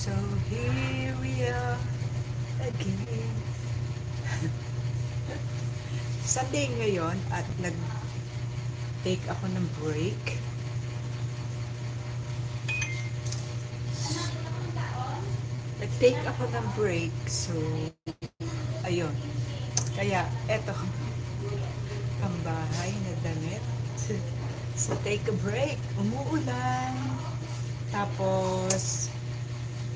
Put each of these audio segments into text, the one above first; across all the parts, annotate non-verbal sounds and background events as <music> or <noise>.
So here we are again. <laughs> Sunday ngayon at nag-take ako ng break. Nag-take ako ng break. So, ayun. Kaya, eto. <laughs> Ang bahay na damit. <laughs> So, take a break. Umuulan. Tapos,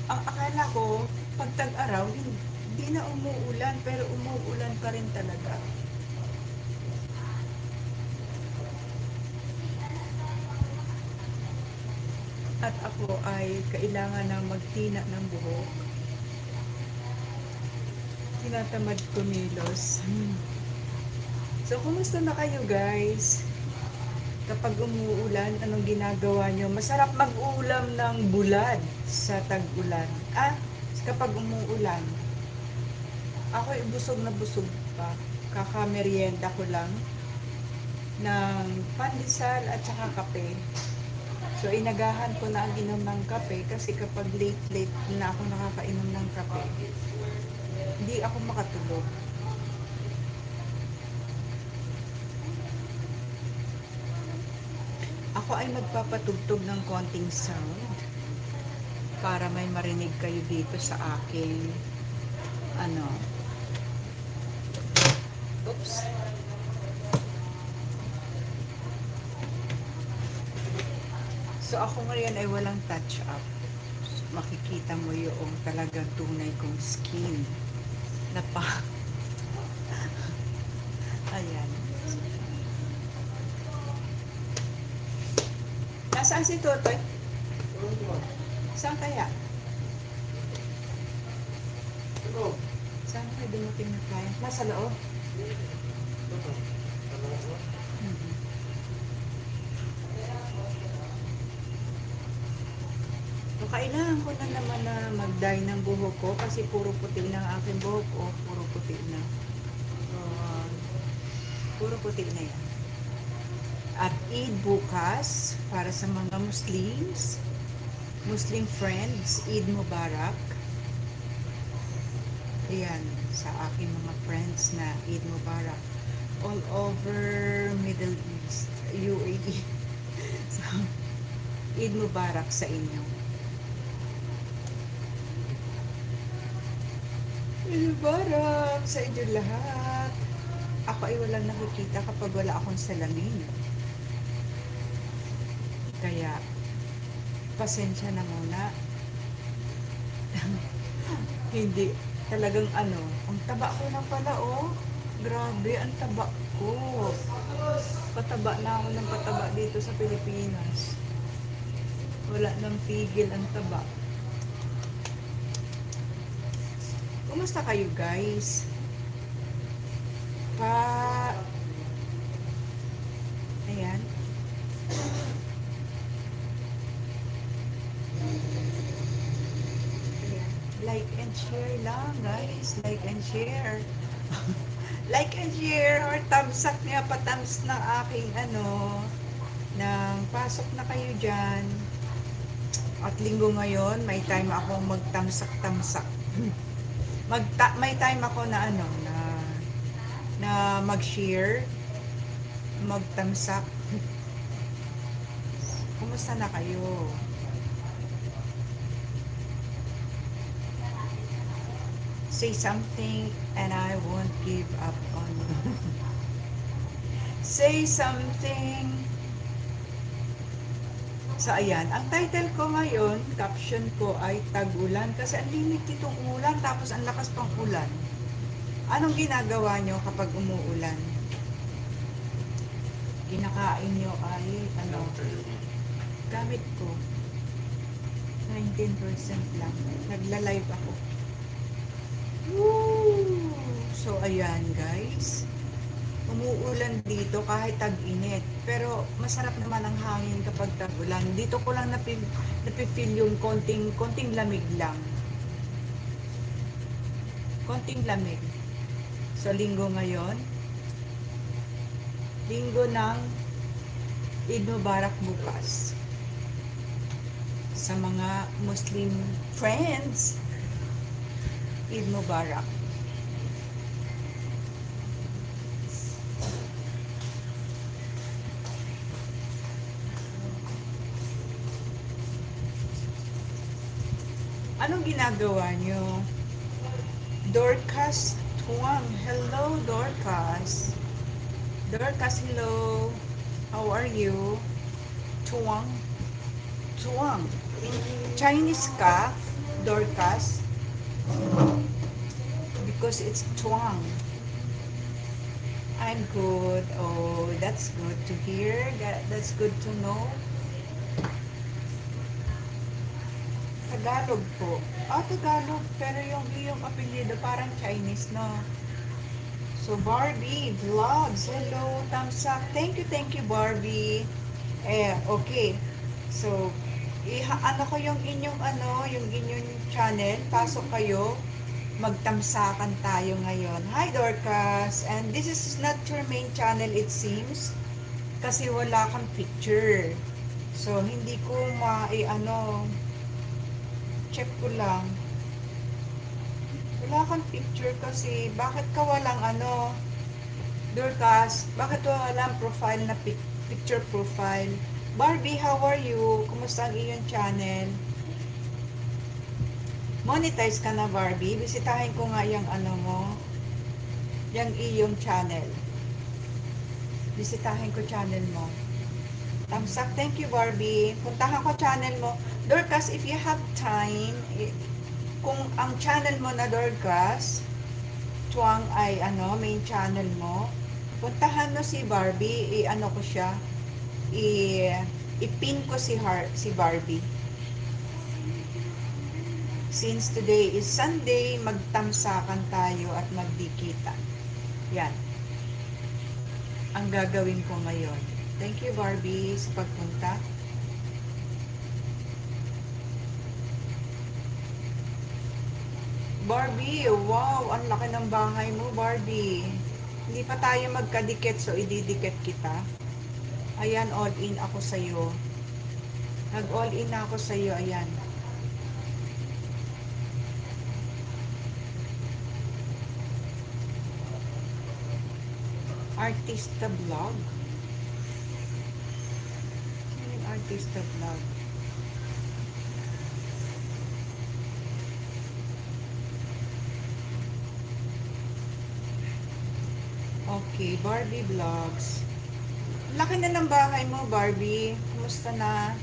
ang akala ko, pag tag-araw, hindi na umuulan, pero umuulan pa rin talaga. At ako ay kailangan ng magtina ng buhok. Tinatamad kumilos. Hmm. So, kumusta na kayo guys? Kapag umuulan, anong ginagawa nyo? Masarap mag-ulam ng bulad sa tag-ulan. Ah, kapag umuulan. Ako busog na busog pa. Kakamerienda ko lang ng pandesal at saka kape. So, inagahan ko na ang inom ng kape kasi kapag late-late na ako nakakainom ng kape, hindi ako makatulog. Ako ay magpapatugtog ng konting sound para may marinig kayo dito sa aking ano? Oops. So ako ngayon ay walang touch up. Makikita mo yung talagang tunay kong skin. Na pa <laughs> ayan Nasaan si Totoy? Saan kaya? Saan kaya dumating na client? Nasa loob? Mhm. So, kailangan ko na naman na mag-dye ng buhok ko kasi puro puti na ang aking buhok ko. Puro puti na. So, um, puro puti na yan. At Eid bukas para sa mga Muslims, Muslim friends, Eid Mubarak. Ayan, sa aking mga friends na Eid Mubarak. All over Middle East, UAE. <laughs> so, Eid Mubarak sa inyo. Eid Mubarak sa inyo lahat. Ako ay walang nakikita kapag wala akong salamin. Kaya, pasensya na muna. <laughs> Hindi, talagang ano, ang taba ko na pala, oh. Grabe, ang taba ko. Pataba na ako ng pataba dito sa Pilipinas. Wala nang pigil ang taba. Kumusta kayo guys? Pa... Ayan. Ayan. Like and share lang, guys. Like and share. <laughs> like and share or thumbs up niya pa thumbs ng aking ano ng pasok na kayo dyan. At linggo ngayon, may time ako magtamsak-tamsak. <laughs> Magta may time ako na ano na na mag-share, magtamsak. <laughs> Kumusta na kayo? Say something and I won't give up on you. <laughs> Say something. So ayan, ang title ko ngayon, caption ko ay tag-ulan kasi ang limit itong ulan tapos ang lakas pang ulan. Anong ginagawa nyo kapag umuulan? Kinakain nyo ay ano? Gamit ko. 19% lang. Nagla-live ako. Woo! So, ayan guys. Umuulan dito kahit tag-init. Pero masarap naman ang hangin kapag tag-ulan. Dito ko lang napi, napifeel yung konting, konting lamig lang. Konting lamig. So, linggo ngayon. Linggo ng Eid Mubarak bukas. sa mga Muslim friends. Eid Mubarak. Anong ginagawa nyo? Dorcas Tuang. Hello, Dorcas. Dorcas, hello. How are you? Tuang. Tuang. Chinese ka, Dorcas? Because it's Tuang. I'm good. Oh, that's good to hear. That, that's good to know. Tagalog po. Ah, Tagalog. Pero yung iyong apelyido parang Chinese, no? So, Barbie, vlogs. Hello, thumbs up. Thank you, thank you, Barbie. Eh, okay. So, iha, ano ko yung inyong ano, yung inyong channel. Pasok kayo. Magtamsakan tayo ngayon. Hi, Dorcas. And this is not your main channel, it seems. Kasi wala kang picture. So, hindi ko ma, eh, ano, check ko lang. Wala kang picture kasi bakit ka walang ano Dorcas, bakit walang profile na pic- picture profile? Barbie, how are you? Kumusta ang iyong channel? Monetize ka na Barbie. Bisitahin ko nga yung ano mo. Yung iyong channel. Bisitahin ko channel mo. Thumbs up. Thank you, Barbie. Puntahan ko channel mo. Dorcas, if you have time, eh, kung ang channel mo na Dorcas, Chuang ay ano, main channel mo, puntahan mo si Barbie, i-ano ko siya, i ipin ko si Har si Barbie. Since today is Sunday, magtamsakan tayo at magdikita. Yan. Ang gagawin ko ngayon. Thank you Barbie sa pagpunta. Barbie, wow, ang laki ng bahay mo, Barbie. Hindi pa tayo magkadikit, so ididikit kita. Ayan, all in ako sa'yo. Nag-all in ako sa'yo, ayan. Artista vlog. Ano yung artista vlog? Okay, Barbie Vlogs. Laki na ng bahay mo, Barbie. Kumusta na?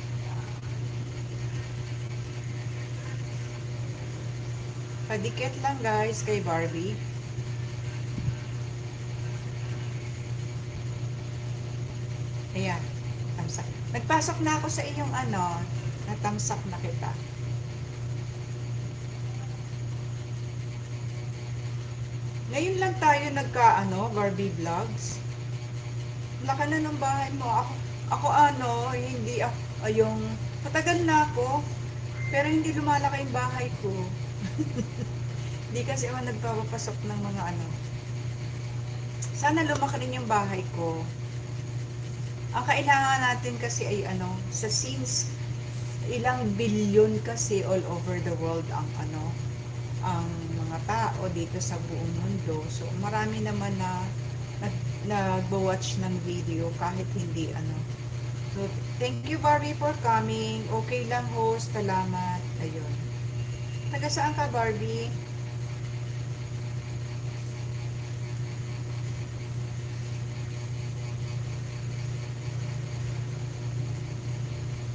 Padikit lang guys kay Barbie. Ayan, tamsak. Nagpasok na ako sa iyong ano, natamsak na kita. Ngayon lang tayo nagka ano, Barbie Vlogs. Laka na ng bahay mo. Ako, ako ano, hindi ako, yung, matagal na ako, pero hindi lumalaki yung bahay ko. <laughs> hindi kasi ako nagpapapasok ng mga ano. Sana lumaki rin yung bahay ko. Ang kailangan natin kasi ay ano, sa since ilang billion kasi all over the world ang ano, ang mga tao dito sa buong mundo. So, marami naman na nag, nagbo-watch ng video kahit hindi ano. So, thank you Barbie for coming. Okay lang host. Salamat. Ayun. Taga saan ka Barbie?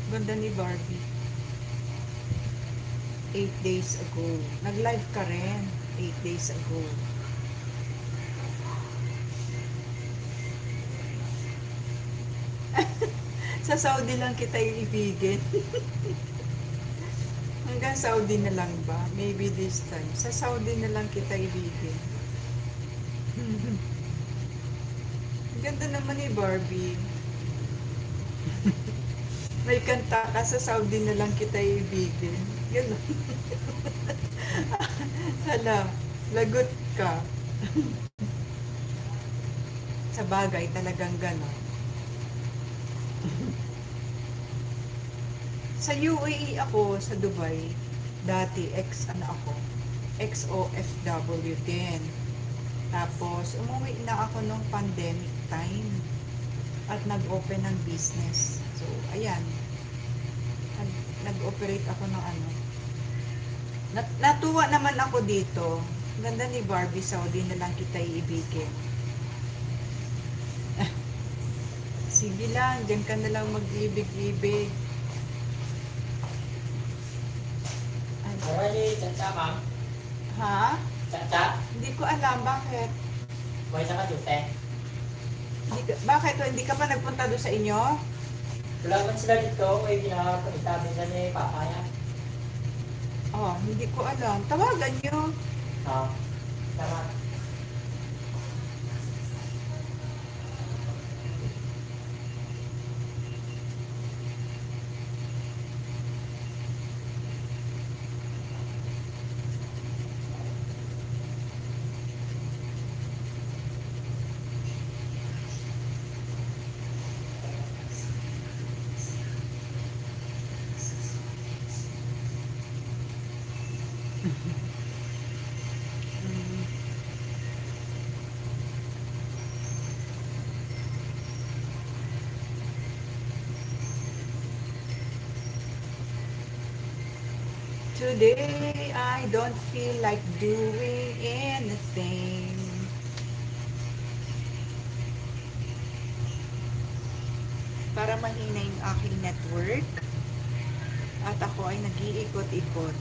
Ganda ni Barbie. 8 days ago. Nag-live ka rin. 8 days ago. Sa Saudi lang kita iibigin. <laughs> Hanggang Saudi na lang ba? Maybe this time. Sa Saudi na lang kita ibigin. <laughs> Ang Ganda naman ni Barbie. <laughs> May kanta ka sa Saudi na lang kita ibigin. Yun. Hala, lagot ka. sa bagay, talagang gano'n. Sa UAE ako, sa Dubai, dati ex ano ako, ex-OFW din. Tapos, umuwi na ako nung pandemic time at nag-open ng business. So, ayan. Nag- Nag-operate ako ng ano. Nat- natuwa naman ako dito. Ganda ni Barbie Saudi na lang kita iibigin. <laughs> Sige lang, dyan ka na lang mag-ibig-ibig. Already, caca ma'am. Ha? Caca, Hindi ko alam bakit. isa ka jute. Hindi ka, bakit? Hindi ka pa nagpunta doon sa inyo? Wala man sila dito, may ginagawa nila ni Papa niya. Oh, hindi ko alam. Tawagan nyo. Ah, tama. Mm. I don't feel like doing anything. Para mahina yung aking network. At ako ay nag-iikot-ikot.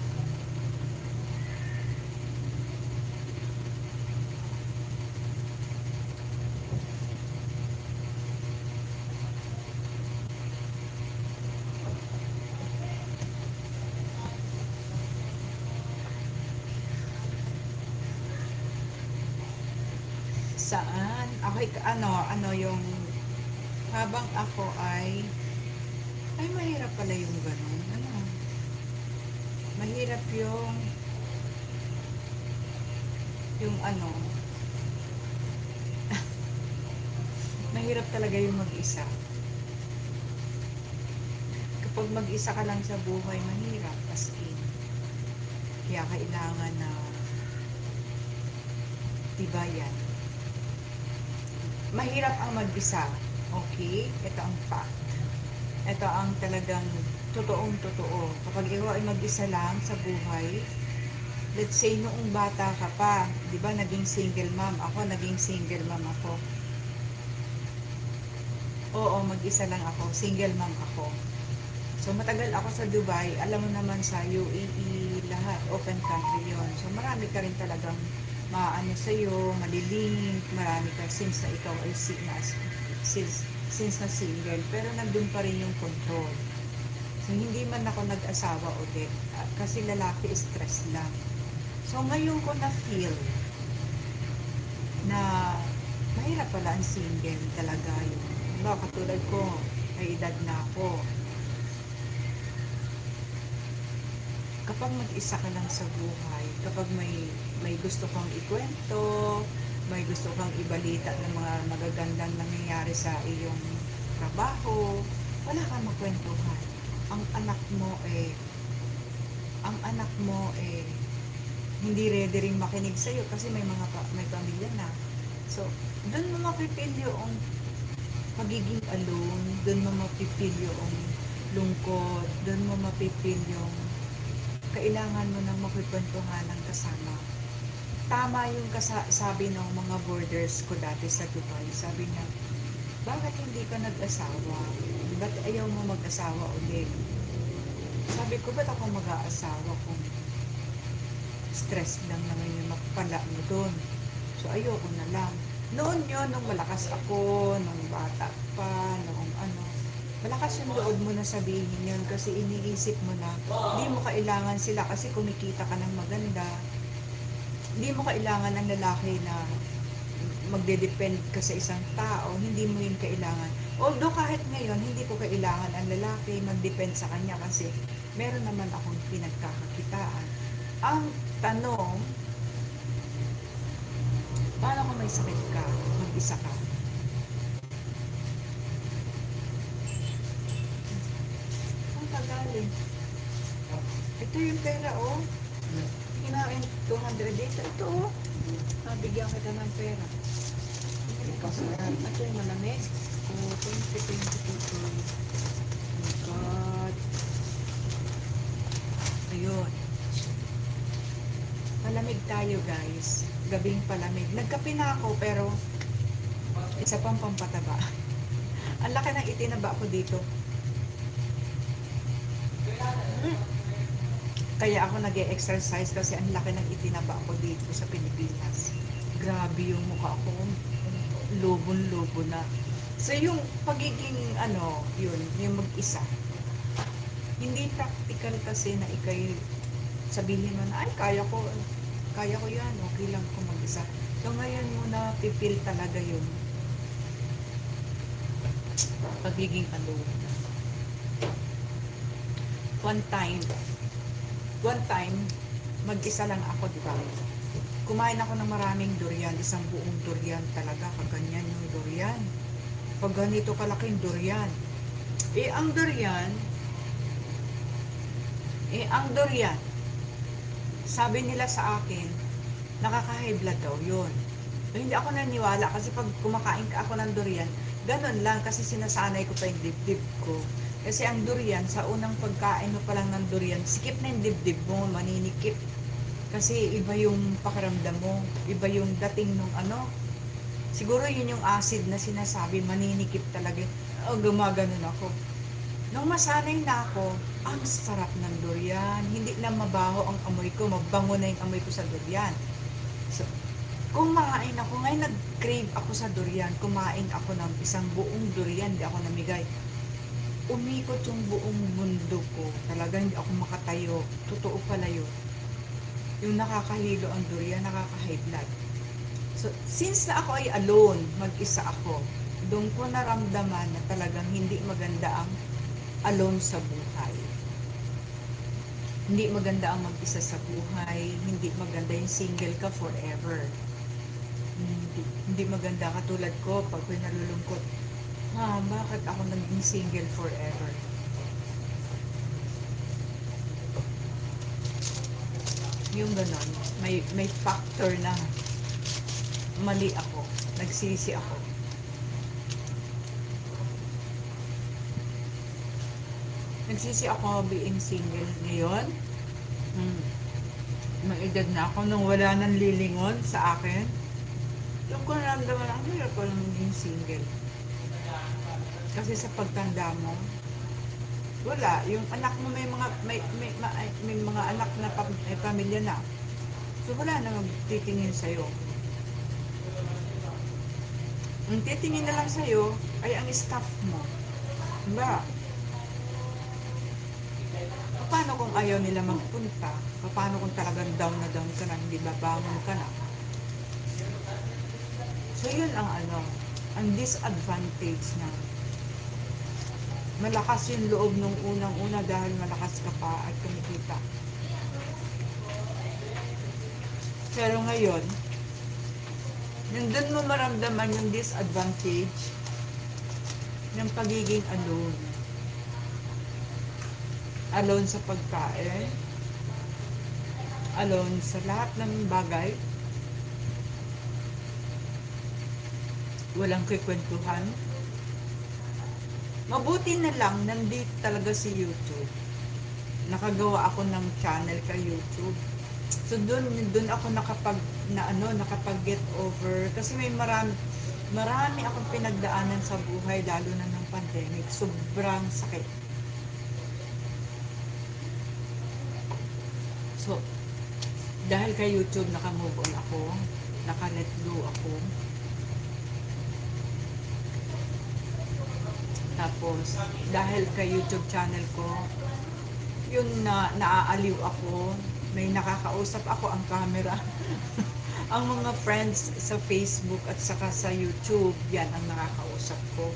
Saan? Ako, ano, ano yung, habang ako ay, ay mahirap pala yung ganun. Ano? Mahirap yung, yung ano, <laughs> mahirap talaga yung mag-isa. Kapag mag-isa ka lang sa buhay, mahirap. As in. Kaya kailangan na tibayan. Mahirap ang mag-isa. Okay? Ito ang fact. Ito ang talagang totoong totoo. Kapag ikaw ay mag-isa lang sa buhay, let's say noong bata ka pa, di ba, naging single mom. Ako, naging single mom ako. Oo, mag-isa lang ako. Single mom ako. So, matagal ako sa Dubai. Alam mo naman sa UAE, lahat, open country yon So, marami ka rin talagang maano sa'yo, malilink, marami ka since na ikaw ay si, na, since, since na single. Pero nandun pa rin yung control. So, hindi man ako nag-asawa ulit. At Kasi lalaki, stress lang. So, ngayon ko na-feel na mahirap pala ang single talaga yun. Diba, katulad ko, may edad na ako. Kapag mag-isa ka lang sa buhay, kapag may may gusto kang ikwento, may gusto kang ibalita ng mga magagandang nangyayari sa iyong trabaho, wala kang makwentuhan. Ang anak mo eh, ang anak mo eh, hindi ready ring makinig sa'yo kasi may mga may pamilya na. So, doon mo mapipil yung pagiging alone, doon mo mapipil yung lungkot, doon mo mapipil yung kailangan mo nang makikwentuhan ng kasama. Tama yung sabi ng mga borders ko dati sa Dubai. Sabi niya, bakit hindi ka nag-asawa? Ba't ayaw mo mag-asawa ulit? Sabi ko, ba't ako mag-aasawa kung stress lang naman yung makapala mo doon? So, ayoko na lang. Noon yun, nung malakas ako, nung bata pa, nung malakas yung loob mo na sabihin yun kasi iniisip mo na hindi mo kailangan sila kasi kumikita ka ng maganda. Hindi mo kailangan ng lalaki na magde-depend ka sa isang tao, hindi mo yun kailangan. Although kahit ngayon, hindi ko kailangan ang lalaki mag-depend sa kanya kasi meron naman akong pinagkakakitaan. Ang tanong, paano kung may sakit ka, mag-isa ka? Malalim. Ito yung pera, oh. Kinain 200 dito. Ito, oh. Nabigyan kita ng pera. Ito yung malamig. Oh, 2022. Oh my God. Ayun. Palamig tayo, guys. Gabing palamig. Nagkape na ako, pero isa pang pampataba. <laughs> Ang laki ng itinaba ko dito. Kaya ako nag exercise kasi ang laki ng itinaba ko dito sa Pilipinas. Grabe yung mukha ko. Lubon-lubo na. So yung pagiging ano, yun, yung mag-isa. Hindi practical kasi na ikay sabihin mo na, ay, kaya ko, kaya ko yan, okay lang ko mag-isa. So ngayon mo na pipil talaga yun. Pagiging alone. One time, one time, mag-isa lang ako, di ba? Kumain ako ng maraming durian, isang buong durian talaga, kaganyan yung durian. Pag ganito kalaking durian. Eh, ang durian, eh, ang durian, sabi nila sa akin, nakaka-high daw yun. So, hindi ako naniwala kasi pag kumakain ka ako ng durian, ganun lang kasi sinasanay ko pa yung dibdib ko. Kasi ang durian, sa unang pagkain mo pa lang ng durian, sikip na yung dibdib mo, maninikip. Kasi iba yung pakiramdam mo, iba yung dating nung ano. Siguro yun yung acid na sinasabi, maninikip talaga. O, gumaganon ako. Nung masanay na ako, ang sarap ng durian. Hindi na mabaho ang amoy ko, mabango na yung amoy ko sa durian. So, kumain ako, ngayon nag-crave ako sa durian, kumain ako ng isang buong durian, hindi ako namigay. Umikot yung buong mundo ko. Talaga hindi ako makatayo. Totoo pala yun. Yung nakakahilo ang durian, nakaka-high. So, since na ako ay alone, mag-isa ako, doon ko naramdaman na talagang hindi maganda ang alone sa buhay. Hindi maganda ang mag-isa sa buhay, hindi maganda yung single ka forever. Hindi, hindi maganda katulad ko pag nalulungkot. Ha, bakit ako naging single forever? Yung ganon, may, may factor na mali ako, nagsisi ako. Nagsisi ako being single ngayon. Hmm. May edad na ako nung wala nang lilingon sa akin. Yung ko naramdaman ako, hirap ko maging single. Kasi sa pagtanda mo, wala. Yung anak mo may mga may, may, may, may mga anak na pa, may pamilya na. So wala na magtitingin sa'yo. Ang titingin na lang sa'yo ay ang staff mo. Diba? Paano kung ayaw nila magpunta? Paano kung talagang down na down ka na, hindi babangon ka na? So yun ang ano, ang disadvantage na malakas yung loob nung unang-una dahil malakas ka pa at kumikita. Pero ngayon, doon mo maramdaman yung disadvantage ng pagiging alone. Alone sa pagkain, alone sa lahat ng bagay, walang kikwentuhan. Mabuti na lang, nandito talaga si YouTube. Nakagawa ako ng channel kay YouTube. So doon doon ako nakapag na ano nakapag get over kasi may marami marami akong pinagdaanan sa buhay lalo na ng pandemic. Sobrang sakit. So dahil kay YouTube nakamove on ako, naka-let go ako. Tapos, dahil kay YouTube channel ko, yun na naaaliw ako, may nakakausap ako ang camera. <laughs> ang mga friends sa Facebook at saka sa YouTube, yan ang nakakausap ko.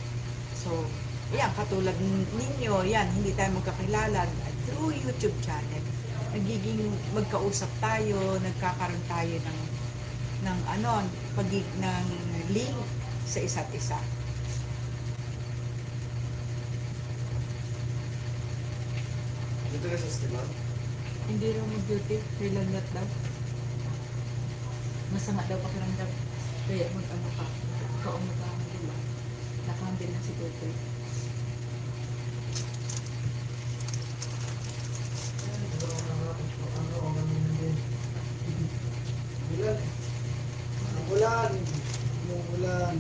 So, yan, katulad ninyo, yan, hindi tayo magkakilala through YouTube channel. Nagiging magkausap tayo, nagkakaroon tayo ng ng ano, pagig ng link sa isa't isa. Dito ka sa Esteban? Hindi raw mag-duty. Nilagnat daw. Masama daw pakiramdam. Kaya mag-ano ka. Ikaw ang mag-ano Nakahandil na si Tutoy. Ulan. Ulan. Umuulan.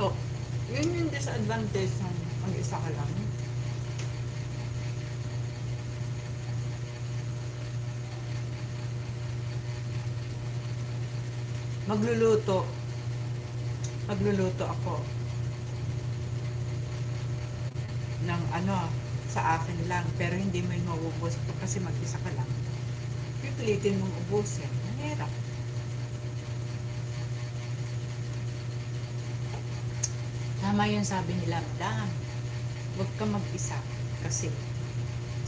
So, yun yung disadvantage ng mag-isa ka lang. Magluluto. Magluluto ako. ng ano, sa akin lang. Pero hindi mo yung maubos kasi mag-isa ka lang. Pipilitin mong ubusin. Mahirap. Tama yung sabi nila, Madam. Huwag ka mag-isa kasi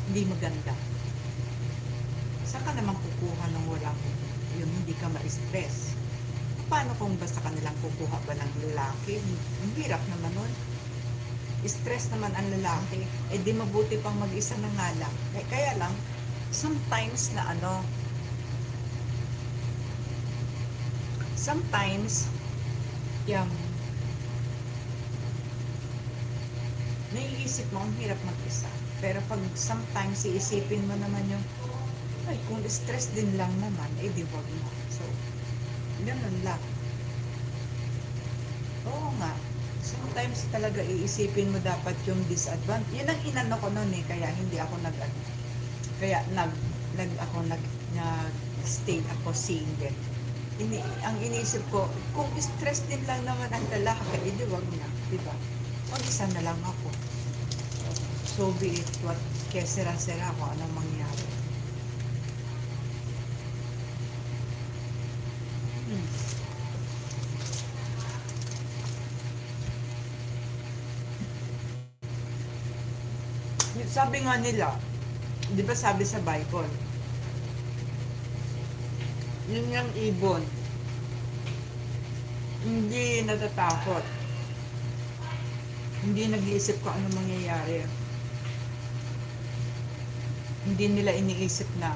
hindi maganda. Saan ka naman kukuha ng walang yung hindi ka ma-stress? Paano kung basta ka nilang kukuha ba ng lalaki? Ang hirap naman nun. Stress naman ang lalaki. Eh di mabuti pang mag-isa na nga lang. Eh, kaya lang, sometimes na ano, sometimes, yung naiisip mo, ang hirap mag-isa. Pero pag sometimes iisipin mo naman yung, ay, kung stress din lang naman, eh di wag mo. So, ganun lang. Oo nga. Sometimes talaga iisipin mo dapat yung disadvantage. Yun ang inano ko noon eh, kaya hindi ako nag kaya nag nag ako nag nag stay ako single. Ini, ang inisip ko, kung stress din lang naman ang lalaki, edi wag na, di ba? Mag-isa na lang ako. So be it what kesera-sera kung anong mangyari. Hmm. Sabi nga nila, di ba sabi sa Bible, yun yung ibon, hindi natatakot, hindi nag-iisip kung ano mangyayari. Hindi nila iniisip na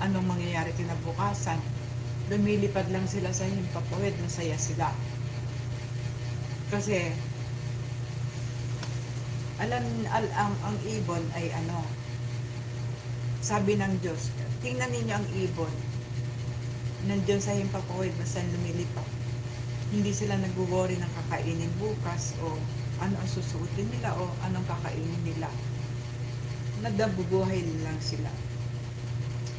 anong mangyayari kinabukasan. Lumilipad lang sila sa himpapawid, masaya sila. Kasi, alam, al, ang, ang ibon ay ano, sabi ng Diyos, tingnan ninyo ang ibon, nandiyan sa himpapawid, basta lumilipad. Hindi sila nag-worry ng kakainin bukas o ano ang susuotin nila o anong kakainin nila. Nagdabubuhay lang sila.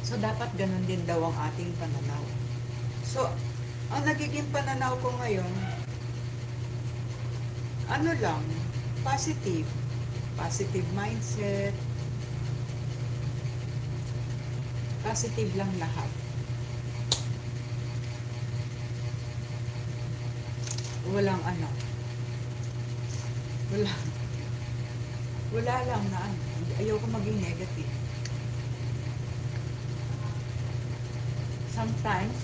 So, dapat ganun din daw ang ating pananaw. So, ang nagiging pananaw ko ngayon, ano lang, positive. Positive mindset. Positive lang lahat. Walang ano. Wala. Wala lang na ano. Ayoko maging negative. Sometimes,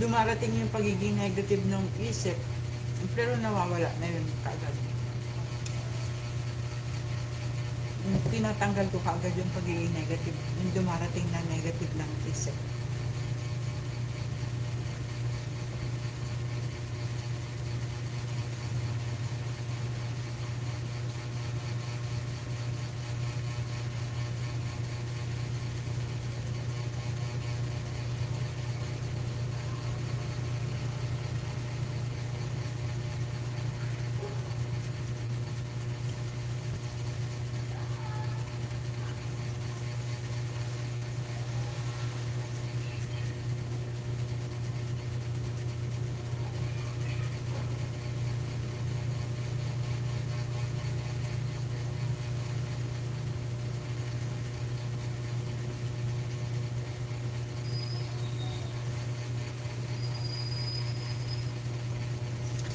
dumarating yung pagiging negative ng isip, pero nawawala na yun kagad. Tinatanggal ko kagad yung pagiging negative, yung dumarating na negative ng isip.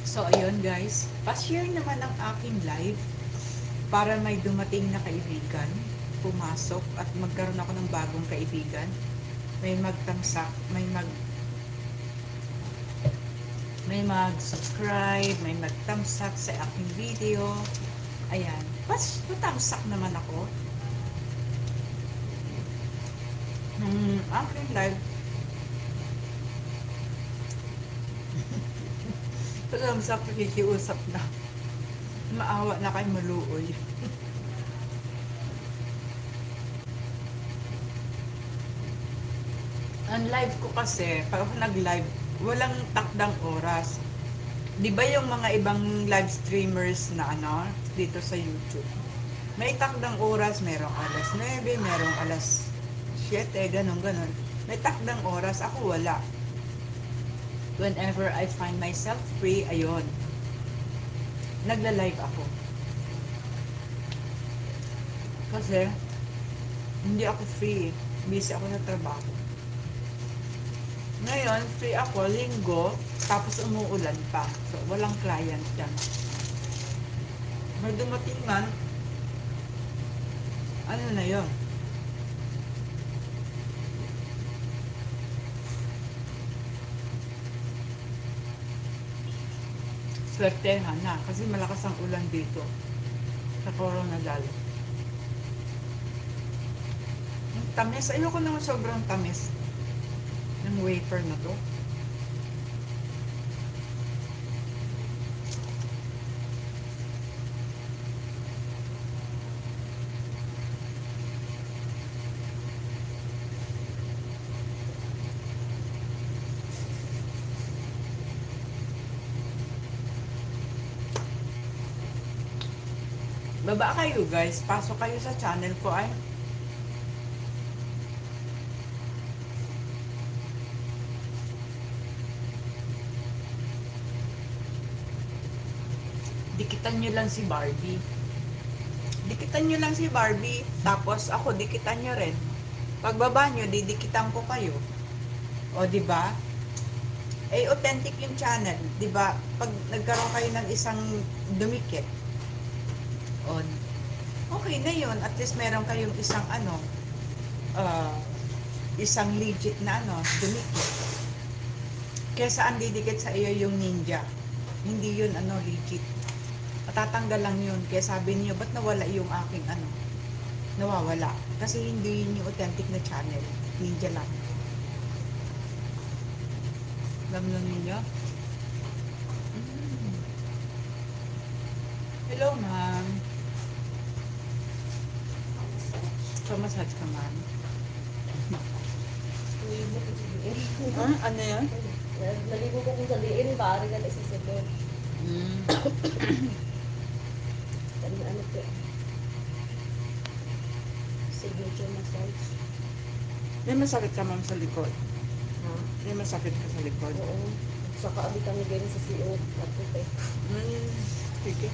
So, ayun guys. Pa-share naman ang aking live para may dumating na kaibigan pumasok at magkaroon ako ng bagong kaibigan. May magtamsak, may mag may mag-subscribe, may magtamsak sa aking video. Ayan. Pas, patamsak naman ako. Hmm, aking live. Patamsak, nakikiusap na. Maawa na kay maluoy. Ang live ko kasi, pag ako nag-live, walang takdang oras. Di ba yung mga ibang live streamers na ano, dito sa YouTube? May takdang oras, merong alas 9, merong alas 7, ganun, ganun. May takdang oras, ako wala. Whenever I find myself free, ayun. Nagla-live ako. Kasi, hindi ako free. Busy ako sa trabaho. Ngayon, free ako, linggo, tapos umuulan pa. So, walang client dyan. May dumating man, ano na yon Swertehan na, kasi malakas ang ulan dito. Sa Coronadal. Ang tamis, ayoko naman sobrang tamis ng wafer na to. Baba kayo guys, pasok kayo sa channel ko ay dikitan nyo lang si Barbie. Dikitan nyo lang si Barbie, tapos ako dikitan nyo rin. Pagbaba nyo, didikitan ko kayo. O, di ba? Eh, authentic yung channel, di ba? Pag nagkaroon kayo ng isang dumikit, o, okay na yun. At least meron kayong isang ano, ah, isang legit na ano, dumikit. Kesa ang didikit sa iyo yung ninja. Hindi yun ano, legit. Matatanggal lang yun. Kaya sabi niyo, ba't nawala yung aking ano? Nawawala. Kasi hindi yun yung authentic na channel. Ninja lang. Alam lang ninyo? Mm. Hello, ma'am. Kamasad ka, ma'am. Hmm? Ano yan? Naligo ko kung sa diin, pari na nagsisipin. Mm. Ano, ano po? Signature massage. May masakit ka, ma'am, sa likod. Ha? May masakit ka sa likod. Oo. Saka abi kami ganyan sa CO. At puti. Mm. Sige.